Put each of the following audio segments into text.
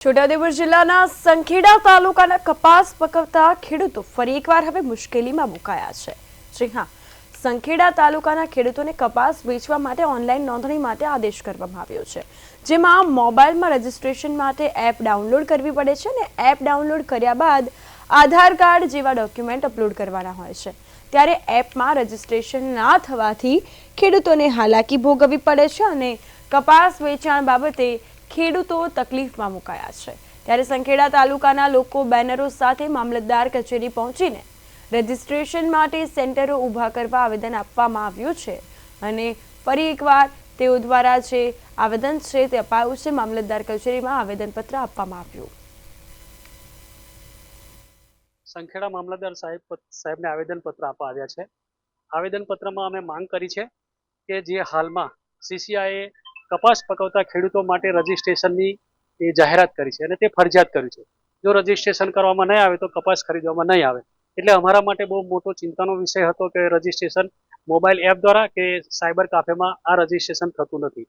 છોટાઉદેપુર જિલ્લાના સંખેડા તાલુકાના કપાસ પકવતા ખેડૂતો ફરી એકવાર હવે મુશ્કેલીમાં મુકાયા છે. જી હા, સંખેડા તાલુકાના ખેડૂતોને કપાસ વેચવા માટે ઓનલાઈન નોંધણી માટે આદેશ કરવામાં આવ્યો છે. જેમાં મોબાઈલમાં રજીસ્ટ્રેશન માટે એપ ડાઉનલોડ કરવી પડે છે અને એપ ડાઉનલોડ કર્યા બાદ આધાર કાર્ડ જેવા ડોક્યુમેન્ટ અપલોડ કરવાના હોય છે. ત્યારે એપમાં રજીસ્ટ્રેશન ના થવાથી ખેડૂતોને હાલાકી ભોગવવી પડે છે અને કપાસ વેચાણ બાબતે ખેડૂતો તકલીફમાં મુકાયા છે. ત્યારે સંખેડા તાલુકાના લોકો બેનરો સાથે મામલતદાર કચેરી પહોંચીને રજીસ્ટ્રેશન માટે સેન્ટરો ઊભા કરવા આવેદન આપવામાં આવ્યું છે. અને ફરી એકવાર તેઓ દ્વારા જે આવેદન છે તે અપાયું છે, મામલતદાર કચેરીમાં આવેદનપત્ર આપવામાં આવ્યું. સંખેડા મામલતદાર સાહેબ સાહેબને આવેદનપત્ર આપવા આવ્યા છે. આવેદનપત્રમાં અમે માંગ કરી છે કે જે હાલમાં સીસીઆઈએ કપાસ પકવતા ખેડૂતો માટે રજીસ્ટ્રેશનની એ જાહેરાત કરી છે અને તે ફરજિયાત કર્યું છે. જો રજીસ્ટ્રેશન કરવામાં નહીં આવે તો કપાસ ખરીદવામાં નહીં આવે. એટલે અમારા માટે બહુ મોટો ચિંતાનો વિષય હતો કે રજીસ્ટ્રેશન મોબાઈલ એપ દ્વારા કે સાયબર કાફેમાં આ રજીસ્ટ્રેશન થતું નથી.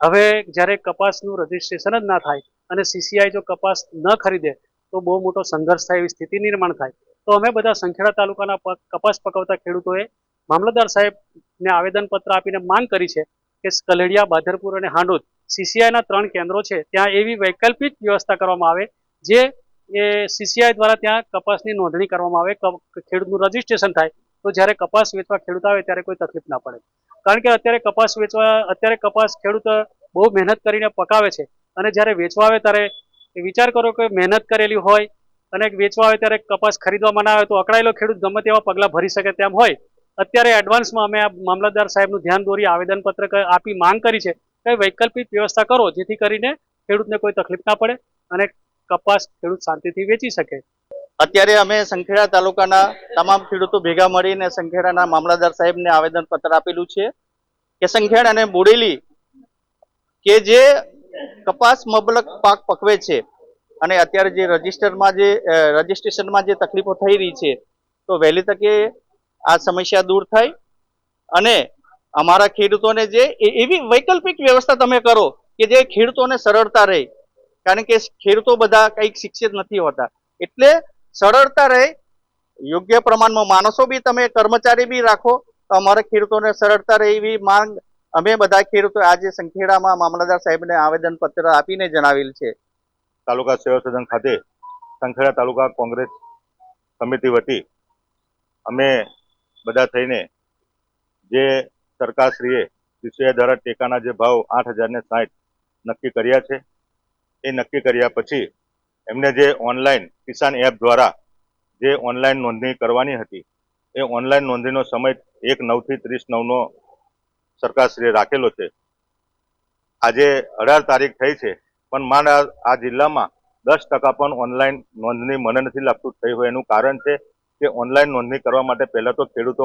હવે જ્યારે કપાસનું રજીસ્ટ્રેશન જ ના થાય અને સીસીઆઈ જો કપાસ ન ખરીદે તો બહુ મોટો સંઘર્ષ થાય એવી સ્થિતિ નિર્માણ થાય. તો અમે બધા સંખેડા તાલુકાના કપાસ પકવતા ખેડૂતોએ મામલતદાર સાહેબને આવેદનપત્ર આપીને માંગ કરી છે કે કલેડિયા, બાધરપુર અને હાંડોદ. સીસીઆઈના ત્રણ કેન્દ્રો છે. ત્યાં એવી વૈકલ્પિક વ્યવસ્થા કરવામાં આવે જે એ સીસીઆઈ દ્વારા ત્યાં કપાસની નોંધણી કરવામાં આવે. ખેડૂતનું રજીસ્ટ્રેશન થાય તો જ્યારે કપાસ વેચવા ખેડૂત આવે ત્યારે કોઈ તકલીફ ના પડે. કારણ કે અત્યારે કપાસ વેચવા, અત્યારે કપાસ ખેડૂત બહુ મહેનત કરીને પકાવે છે અને જ્યારે વેચવા આવે ત્યારે વિચાર કરો કે મહેનત કરેલી હોય અને વેચવા આવે ત્યારે કપાસ ખરીદવામાં ના આવે તો અકળાયેલો ખેડૂત ગમે તેવા પગલાં ભરી શકે તેમ હોય. અત્યારે એડવાન્સમાં અમે આ મામલતદાર સાહેબનું ધ્યાન દોરી આવેદનપત્ર આપી માંગ કરી છે કે વૈકલ્પિક વ્યવસ્થા કરો, જેથી કરીને ખેડૂતને કોઈ તકલીફ ના પડે અને કપાસ ખેડૂત શાંતિથી વેચી શકે. અત્યારે અમે સંખેડા તાલુકાના તમામ ખેડૂતો ભેગા મળીને સંખેડાના મામલતદાર સાહેબને આવેદનપત્ર આપેલું છે કે સંખેડા અને બોડેલી કે જે કપાસ મબલક પાક પકવે છે અને અત્યારે જે રજિસ્ટરમાં જે રજીસ્ટ્રેશનમાં જે તકલીફો થઈ રહી છે, તો વહેલી તકે આ સમસ્યા દૂર થાય અને અમારા ખેડૂતોને જે એવી વૈકલ્પિક વ્યવસ્થા તમે કરો કે જે ખેડૂતોને સરળતા રહે. કારણ કે ખેડૂતો બધા કંઈક શિક્ષિત નથી હોતા. એટલે સરળતા રહે, યોગ્ય પ્રમાણમાં માણસો બી તમે કર્મચારી બી રાખો, તો અમારા ખેડૂતોને સરળતા રહે એવી માંગ અમે બધા ખેડૂતો આજે સંખેડામાં મામલતદાર સાહેબને આવેદન પત્ર આપીને જણાવેલ છે. તાલુકા સેવા સદન ખાતે સંખેડા તાલુકા કોંગ્રેસ સમિતિ વતી અમે બધા થઈને જે સરકારશ્રીએ સીસીઆઈ દ્વારા ટેકાના જે ભાવ આઠ હજારને સાઠ નક્કી કર્યા છે, એ નક્કી કર્યા પછી એમને જે ઓનલાઈન કિસાન એપ દ્વારા જે ઓનલાઈન નોંધણી કરવાની હતી, એ ઓનલાઈન નોંધણીનો સમય એક નવથી ત્રીસ નવનો સરકારશ્રીએ રાખેલો છે. આજે અઢાર તારીખ થઈ છે, પણ માંડ આ જિલ્લામાં દસ ટકા પણ ઓનલાઈન નોંધણી મને નથી લાગતું થઈ હોય એનું કારણ છે કે ઓનલાઈન નોંધણી કરવા માટે પહેલા તો ખેડૂતો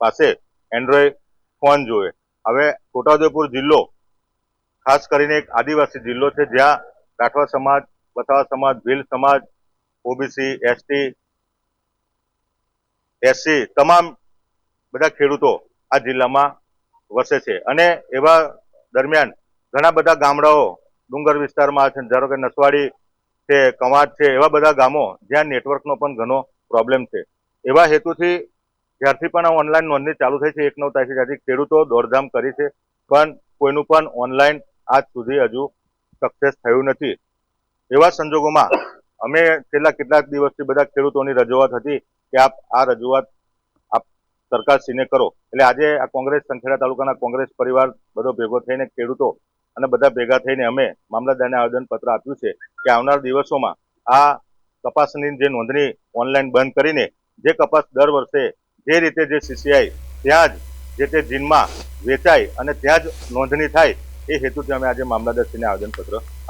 પાસે એન્ડ્રોઈડ ફોન જોઈએ હવે છોટાઉદેપુર જિલ્લો, ખાસ કરીને એક આદિવાસી જિલ્લો છે, જ્યાં રાઠવા સમાજ બથાવા સમાજ, ભીલ સમાજ, ઓબીસી, એસટી, એસસી તમામ બધા ખેડૂતો આ જિલ્લામાં વસે છે. અને એવા દરમિયાન ઘણા બધા ગામડાઓ, ડુંગર વિસ્તારમાં છે, ધારો કે નસવાડી છે, કવાંટ છે, એવા બધા ગામો જ્યાં નેટવર્કનો પણ ઘણો પ્રોબ્લેમ છે. એવા હેતુથી જ્યારથી પણ આ ઓનલાઈન નોંધણી ચાલુ થઈ છે, એક નવ તારીખે ત્યારથી ખેડૂતો દોડધામ કરી છે, પણ કોઈનું પણ ઓનલાઈન આજ સુધી હજુ સક્સેસ થયું નથી. એવા સંજોગોમાં અમે છેલ્લા કેટલાક દિવસથી બધા ખેડૂતોની રજૂઆત હતી કે આપ આ રજૂઆત આપ સરકારશ્રીને કરો. એટલે આજે આ કોંગ્રેસ, સંખેડા તાલુકાના કોંગ્રેસ પરિવાર બધો ભેગો થઈને ખેડૂતો અને બધા ભેગા થઈને અમે મામલતદારને આવેદનપત્ર આપ્યું છે કે આવનાર દિવસોમાં આ કપાસની જે નોંધણી ઓનલાઈન બંધ કરીને જે કપાસ દર વર્ષે જે રીતે જે સીસીઆઈ ત્યાં જ જે તે જીનમાં વેચાય અને ત્યાં જ નોંધણી થાય એ હેતુથી અમે આજે મામલતદારશ્રીને આવેદનપત્ર આપ્યું.